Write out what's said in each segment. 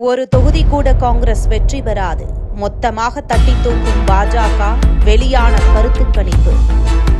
ஒரு தொகுதி கூட காங்கிரஸ் வெற்றி பெறாது. மொத்தமாக தட்டி தூக்கும் பாஜக வெளியான கருத்து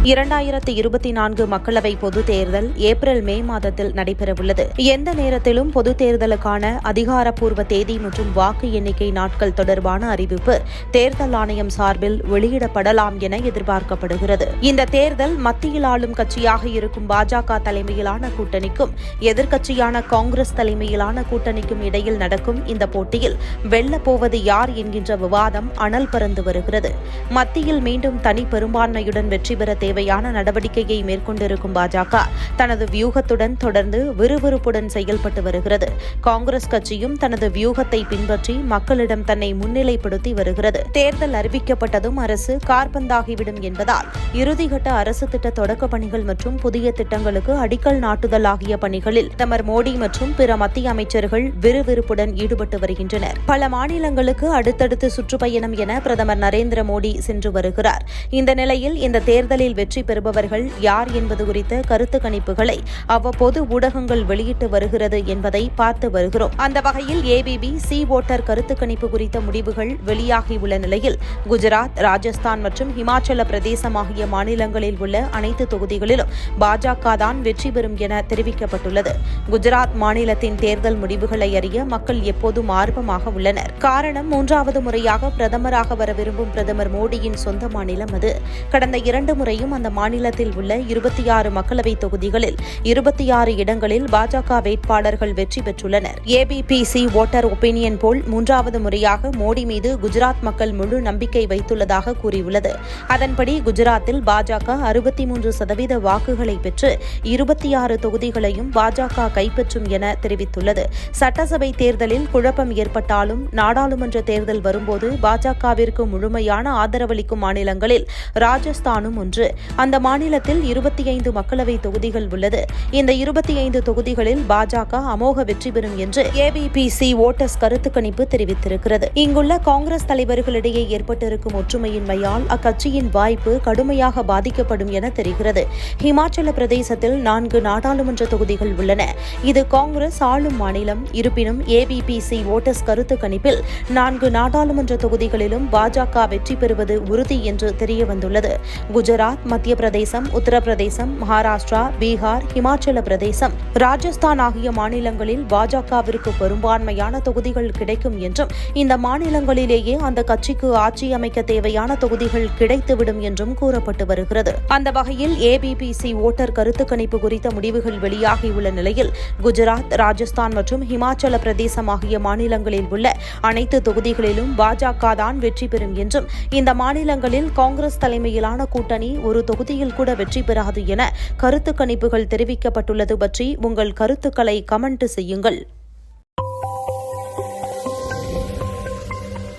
இரண்டாயிரத்தி இருபத்தி நான்கு மக்களவை பொதுத் தேர்தல் ஏப்ரல் மே மாதத்தில் நடைபெறவுள்ளது. எந்த நேரத்திலும் பொதுத் தேர்தலுக்கான அதிகாரப்பூர்வ தேதி மற்றும் வாக்கு எண்ணிக்கை நாட்கள் தொடர்பான அறிவிப்பு தேர்தல் ஆணையம் சார்பில் வெளியிடப்படலாம் என எதிர்பார்க்கப்படுகிறது. இந்த தேர்தல் மத்தியில் ஆளும் கட்சியாக இருக்கும் பாஜக தலைமையிலான கூட்டணிக்கும் எதிர்க்கட்சியான காங்கிரஸ் தலைமையிலான கூட்டணிக்கும் இடையில் நடக்கும் இந்த போட்டியில் வெல்லப்போவது யார் என்கின்ற விவாதம் அனல் பறந்து வருகிறது. மத்தியில் மீண்டும் தனி பெரும்பான்மையுடன் வெற்றி பெற தேவை தேவையான நடவடிக்கையை மேற்கொண்டிருக்கும் பாஜக தனது வியூகத்துடன் தொடர்ந்து விறுவிறுப்புடன் செயல்பட்டு வருகிறது. காங்கிரஸ் கட்சியும் தனது வியூகத்தை பின்பற்றி மக்களிடம் தன்னை முன்னிலைப்படுத்தி வருகிறது. தேர்தல் அறிவிக்கப்பட்டதும் அரசு கார்பந்தாகிவிடும் என்பதால் இறுதிகட்ட அரசு திட்ட தொடக்க பணிகள் மற்றும் புதிய திட்டங்களுக்கு அடிக்கல் நாட்டுதல் ஆகிய பணிகளில் பிரதமர் மோடி மற்றும் பிற மத்திய அமைச்சர்கள் விறுவிறுப்புடன் ஈடுபட்டு வருகின்றனர். பல மாநிலங்களுக்கு அடுத்தடுத்து சுற்றுப்பயணம் என பிரதமர் நரேந்திர மோடி சென்று வருகிறார். இந்த நிலையில் இந்த தேர்தலில் வெற்றி பெறுபவர்கள் யார் என்பது குறித்த கருத்து கணிப்புகளை அவ்வப்போது ஊடகங்கள் வெளியிட்டு வருகிறது என்பதை பார்த்து வருகிறோம். அந்த வகையில் ஏபிபி சி ஓட்டர் கருத்து கணிப்பு குறித்த முடிவுகள் வெளியாகியுள்ள நிலையில் குஜராத் ராஜஸ்தான் மற்றும் இமாச்சல பிரதேசம் ஆகிய மாநிலங்களில் உள்ள அனைத்து தொகுதிகளிலும் பாஜக தான் வெற்றி பெறும் என தெரிவிக்கப்பட்டுள்ளது. குஜராத் மாநிலத்தின் தேர்தல் முடிவுகளை அறிய மக்கள் எப்போதும் ஆர்வமாக உள்ளனர். காரணம் மூன்றாவது முறையாக பிரதமராக வர விரும்பும் பிரதமர் மோடியின் சொந்த மாநிலம் அது. கடந்த இரண்டு முறையும் அந்த மாநிலத்தில் உள்ள இருபத்தி ஆறு மக்களவை தொகுதிகளில் இருபத்தி ஆறு இடங்களில் பாஜக வேட்பாளர்கள் வெற்றி பெற்றுள்ளனர். ஏபிபிசி ஓட்டர் ஒப்பீனியன் போல் மூன்றாவது முறையாக மோடி மீது குஜராத் மக்கள் முழு நம்பிக்கை வைத்துள்ளதாக கூறியுள்ளது. அதன்படி குஜராத்தில் பாஜக அறுபத்தி மூன்று சதவீத வாக்குகளை பெற்று இருபத்தி ஆறு தொகுதிகளையும் பாஜக கைப்பற்றும் என தெரிவித்துள்ளது. சட்டசபை தேர்தலில் குழப்பம் ஏற்பட்டாலும் நாடாளுமன்ற தேர்தல் வரும்போது பாஜகவிற்கு முழுமையான ஆதரவளிக்கும் மாநிலங்களில் ராஜஸ்தானும் ஒன்று. அந்த மாநிலத்தில் இருபத்தி ஐந்து மக்களவை தொகுதிகள் உள்ளது. இந்த இருபத்தி ஐந்து தொகுதிகளில் பாஜக அமோக வெற்றி பெறும் என்று ஏபிபிசி ஓட்டஸ் கருத்து கணிப்பு தெரிவித்திருக்கிறது. இங்குள்ள காங்கிரஸ் தலைவர்களிடையே ஏற்பட்டிருக்கும் ஒற்றுமையின்மையால் அக்கட்சியின் வாய்ப்பு கடுமையாக பாதிக்கப்படும் என தெரிகிறது. ஹிமாச்சல பிரதேசத்தில் நான்கு நாடாளுமன்ற தொகுதிகள் உள்ளன. இது காங்கிரஸ் ஆளும் மாநிலம். இருப்பினும் ஏபிபிசி ஓட்டஸ் கருத்து கணிப்பில் நான்கு நாடாளுமன்ற தொகுதிகளிலும் பாஜக வெற்றி பெறுவது உறுதி என்று தெரியவந்துள்ளது. குஜராத் மத்திய பிரதேசம் உத்தரப்பிரதேசம் மகாராஷ்டிரா பீகார் ஹிமாச்சல பிரதேசம். ராஜஸ்தான் ஆகிய மாநிலங்களில் பாஜகவிற்கு பெரும்பான்மையான தொகுதிகள் கிடைக்கும் என்றும் இந்த மாநிலங்களிலேயே அந்த கட்சிக்கு ஆட்சி அமைக்க தேவையான தொகுதிகள் கிடைத்துவிடும் என்றும் கூறப்பட்டு வருகிறது. அந்த வகையில் ஏபிபிசி ஓட்டர் கருத்து கணிப்பு குறித்த முடிவுகள் வெளியாகியுள்ள நிலையில் குஜராத் ராஜஸ்தான் மற்றும் ஹிமாச்சல பிரதேசம் ஆகிய மாநிலங்களில் உள்ள அனைத்து தொகுதிகளிலும் பாஜக தான் வெற்றி பெறும் என்றும் இந்த மாநிலங்களில் காங்கிரஸ் தலைமையிலான கூட்டணி ஒரு ஒரு தொகுதியில் கூட வெற்றி பெறாது என கருத்து கணிப்புகள் தெரிவிக்கப்பட்டுள்ளது பற்றி உங்கள் கருத்துக்களை கமெண்ட் செய்யுங்கள்.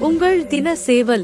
உங்கள் தின சேவல்.